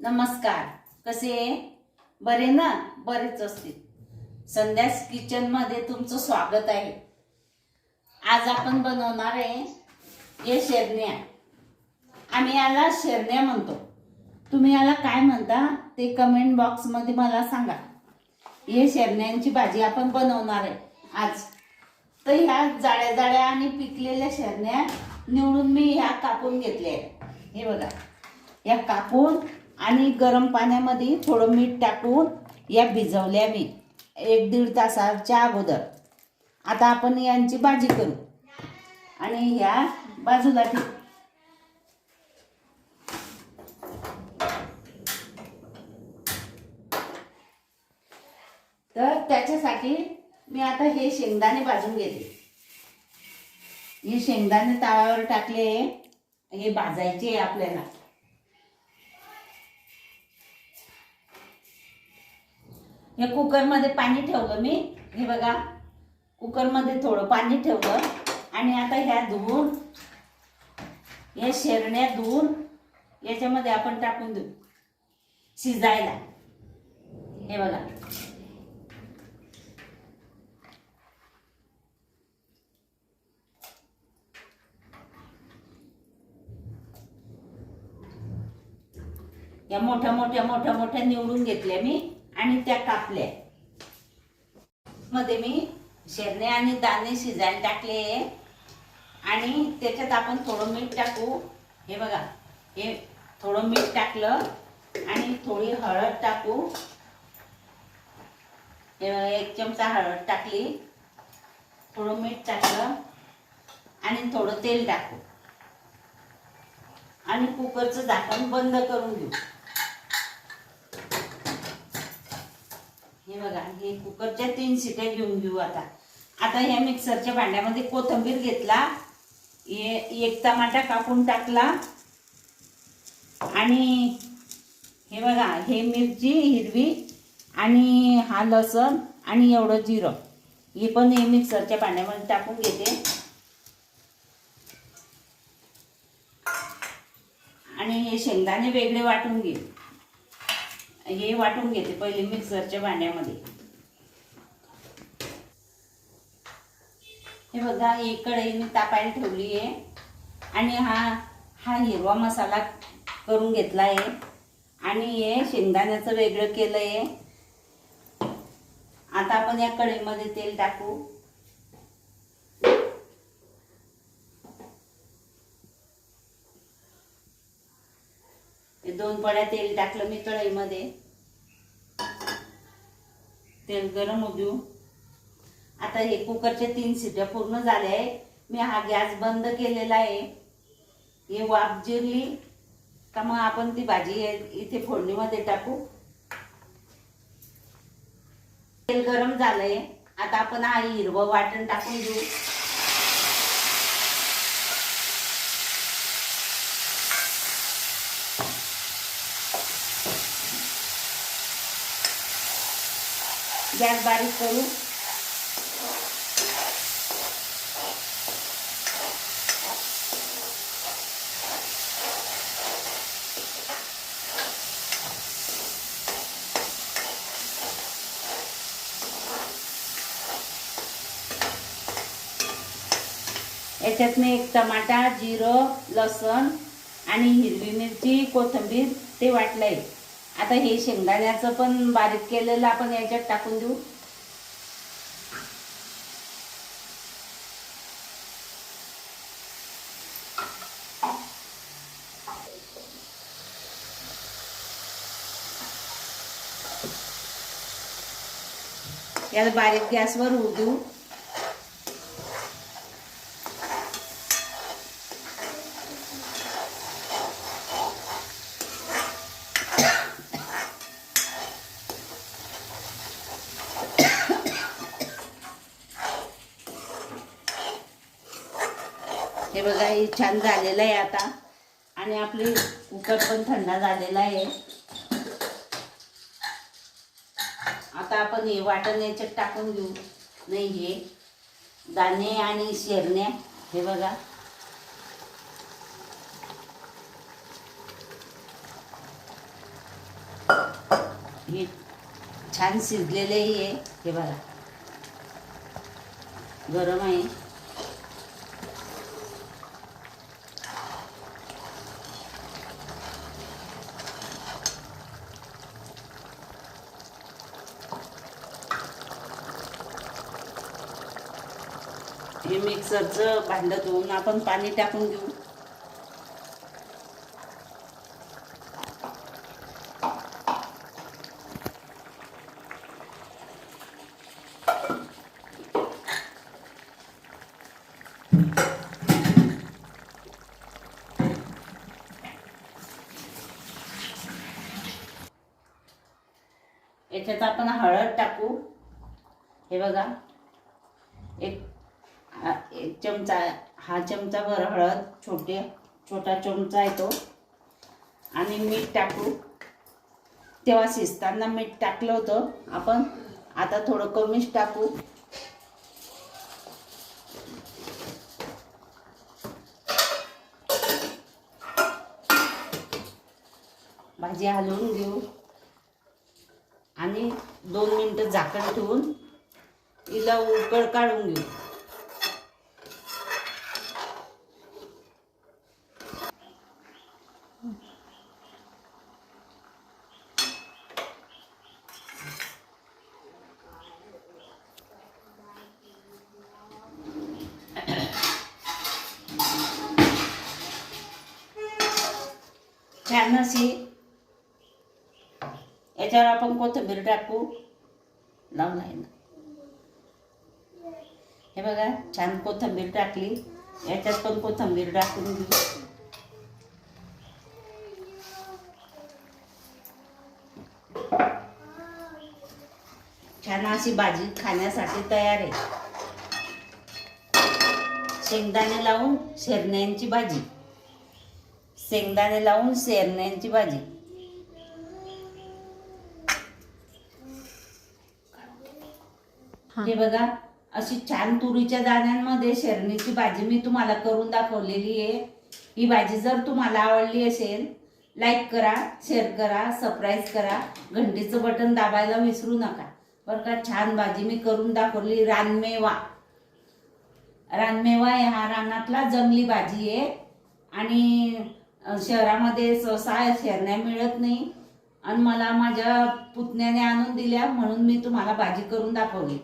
नमस्कार. कसे बरे ना? बरेच असतील. संध्यास किचनमध्ये तुमचं स्वागत आहे. आज आपण बनवणार आहे हे शेरण्या. आम्ही याला शेरण्या म्हणतो. तुम्ही याला काय म्हणता ते कमेंट बॉक्समध्ये मला सांगा. हे शेरण्यांची भाजी आपण बनवणार आहे आज. तर ह्या जाड्या जाड्या आणि पिकलेल्या शेरण्या निवडून मी ह्या कापून घेतल्या आहेत. हे बघा. या कापून आणि गरम पाण्यामध्ये थोडं मीठ टाकून या भिजवल्या मी. एक दीड तासाच्या अगोदर. आता आपण यांची भाजी करू. आणि ह्या बाजूला ठेवू. तर त्याच्यासाठी मी आता हे शेंगदाणे भाजून घेते. हे शेंगदाणे ताव्यावर टाकले. हे भाजायचे आपल्याला. या कुकरमध्ये पाणी ठेवलं मी. हे बघा कुकरमध्ये थोडं पाणी ठेवलं. आणि आता ह्या धुवून या शेरण्या धुवून याच्यामध्ये आपण टाकून देऊ. शिजायला. हे बघा. या मोठ्या मोठ्या मोठ्या मोठ्या निवडून घेतल्या मी. आणि त्या कापल्या. मध्ये मी शेरणे आणि दाणे शिजायला टाकले. आणि त्याच्यात आपण थोडं मीठ टाकू. हे बघा हे थोडं मीठ टाकलं आणि थोडी हळद टाकू. एक चमचा हळद टाकली. थोडं मीठ टाकलं आणि थोडं तेल टाकू. आणि कुकरचं झाकण बंद करून घेऊ. हे बघा हे कुकरच्या तीन शिट्या घेऊन घेऊ आता. आता ह्या मिक्सरच्या भांड्यामध्ये कोथिंबीर घेतला एक टमाटा कापून टाकला आणि हे बघा हे मिरची हिरवी आणि हा लसण आणि एवढं जिरं. हे पण हे मिक्सरच्या भांड्यामध्ये टाकून घेते. आणि हे शेंगदाणे वेगळे वाटून घे हे वाटून घेते पहिले मिक्सरच्या भांड्यामध्ये. हे बघा एक कढई मी तापायला ठेवली आहे. आणि हा हा हिरवा मसाला करून घेतला आहे. आणि हे शेंगदाण्याचं वेगळं केलं आहे आता आपण या कढईमध्ये तेल टाकू. दोन पड्या तेल टाकलं मी कढईमध्ये तेल गरम होऊ देऊ. आता हे कुकरच्या तीन शिट्या पूर्ण झाल्या आहे मी हा गॅस बंद केलेला आहे. हे वाफ जिरली का मग आपण ती भाजी इथे फोडणीमध्ये टाकू. तेल गरम झालंय. आता आपण हा हिरवं वाटण टाकून देऊ. गॅस बारीक करू याच्यात मी एक टमाटा जिरं लसण आणि हिरवी मिरची कोथिंबीर ते वाटलंय. आता हे शेंगदाण्याचं पण बारीक केलेलं आपण याच्यात टाकून देऊ. याला बारीक गॅसवर होऊ हे बघा हे छान झालेलं आहे आता. आणि आपली कुकर पण थंड झालेला आहे. आता आपण हे वाटण याच्यात टाकून घेऊ नाही हे दाणे आणि शेरण्या हे बघा. हे छान शिजलेलेही आहे हे बघा. गरम आहे. हे मिक्सरचं भांडं धुवून आपण पाणी टाकून घेऊ. याच्यात आपण हळद टाकू. हे बघा. चमचा हा चमचाभर हळद छोटे छोटा चमचा येतो आणि मीठ टाकू. तेव्हा शिजताना मीठ टाकलं होतं. आपण आता थोडं कमीच टाकू. भाजी हलवून घेऊ. आणि दोन मिनटं झाकण ठेवून हिला उकळ काढून घेऊ. छान अशी याच्यावर आपण कोथिंबीर टाकू. लावून आहे ना. हे बघा छान कोथिंबीर टाकली. याच्यात पण कोथिंबीर टाकून घेऊ. छान अशी भाजी खाण्यासाठी तयार आहे. शेंगदाणे लावून शेरण्यांची भाजी. शेंगदाणे लावून शेरण्यांची भाजी. हे बघा अशी छान तुरीच्या दाण्यांमध्ये शेरणीची भाजी मी तुम्हाला करून दाखवलेली आहे. ही भाजी जर तुम्हाला आवडली असेल लाईक करा शेअर करा सबस्क्राईब करा. घंटीचं बटन दाबायला विसरू नका. बरं का छान भाजी मी करून दाखवली रानमेवा. रानमेवा हा रानातला जंगली भाजी आहे. आणि शहरामध्ये सहसा शेरण्या मिळत नाही. आणि मला माझ्या पुतण्याने आणून दिल्या म्हणून मी तुम्हाला भाजी करून दाखवली.